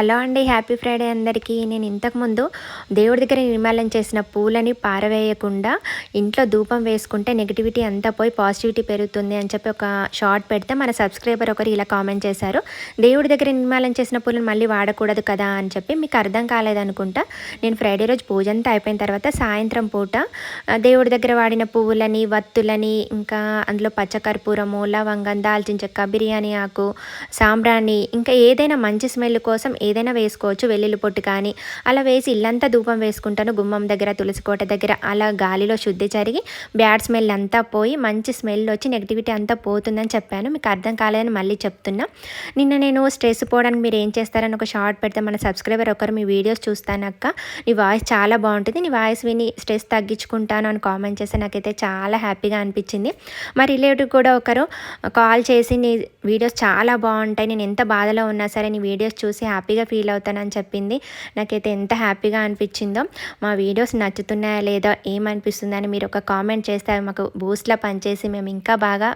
Hello అండి happy Friday అందరికీ. నేను ఇంతకుముందు దేవుడి దగ్గర నిర్మాలం చేసిన పూలని పారవేయకుండా ఇంట్లో ధూపం వేసుకుంటే నెగిటివిటీ అంతా పోయి పాజిటివిటీ పెరుగుతుంది అని చెప్పి ఒక షార్ట్ పెడితే మన సబ్స్క్రైబర్ ఒకరు ఇలా కామెంట్ చేశారు. దేవుడి దగ్గర నిర్మాలం చేసిన పూలను మళ్ళీ వాడకూడదు కదా అని చెప్పి మీకు అర్థం కాలేదనుకుంటా. నేను ఫ్రైడే రోజు పూజ అంతా అయిపోయిన తర్వాత సాయంత్రం పూట దేవుడి దగ్గర వాడిన పువ్వులని వత్తులని ఇంకా అందులో పచ్చకర్పూరము లవంగం దాల్చిన చెక్క బిర్యానీ ఆకు సాంబ్రాణి ఇంకా ఏదైనా మంచి స్మెల్ కోసం ఏదైనా వేసుకోవచ్చు వెల్లుల్లి పొట్టు కానీ. అలా వేసి ఇల్లంతా ధూపం వేసుకుంటాను గుమ్మం దగ్గర తులసి కోట దగ్గర. అలా గాలిలో శుద్ధి జరిగి బ్యాడ్ స్మెల్ అంతా పోయి మంచి స్మెల్ వచ్చి నెగిటివిటీ అంతా పోతుందని చెప్పాను. మీకు అర్థం కాలేదని మళ్ళీ చెప్తున్నా. నిన్న నేను స్ట్రెస్ పోవడానికి మీరు ఏం చేస్తారని ఒక షార్ట్ పెడితే మన సబ్స్క్రైబర్ ఒకరు మీ వీడియోస్ చూస్తానక్క నీ వాయిస్ చాలా బాగుంటుంది. నీ వాయిస్ విని స్ట్రెస్ తగ్గించుకుంటాను అని కామెంట్ చేస్తే నాకైతే చాలా హ్యాపీగా అనిపించింది. మా రిలేటివ్ కూడా ఒకరు కాల్ చేసి నీ వీడియోస్ చాలా బాగుంటాయి నేను ఎంత బాధలో ఉన్నా సరే నీ వీడియోస్ చూసి హ్యాపీగా హ్యాపీగా ఫీల్ అవుతానని చెప్పింది. నాకైతే ఎంత హ్యాపీగా అనిపించిందో మా వీడియోస్ నచ్చుతున్నాయా లేదా ఏమనిపిస్తుందని మీరు ఒక కామెంట్ చేస్తే మాకు బూస్ట్లా పనిచేసి మేము ఇంకా బాగా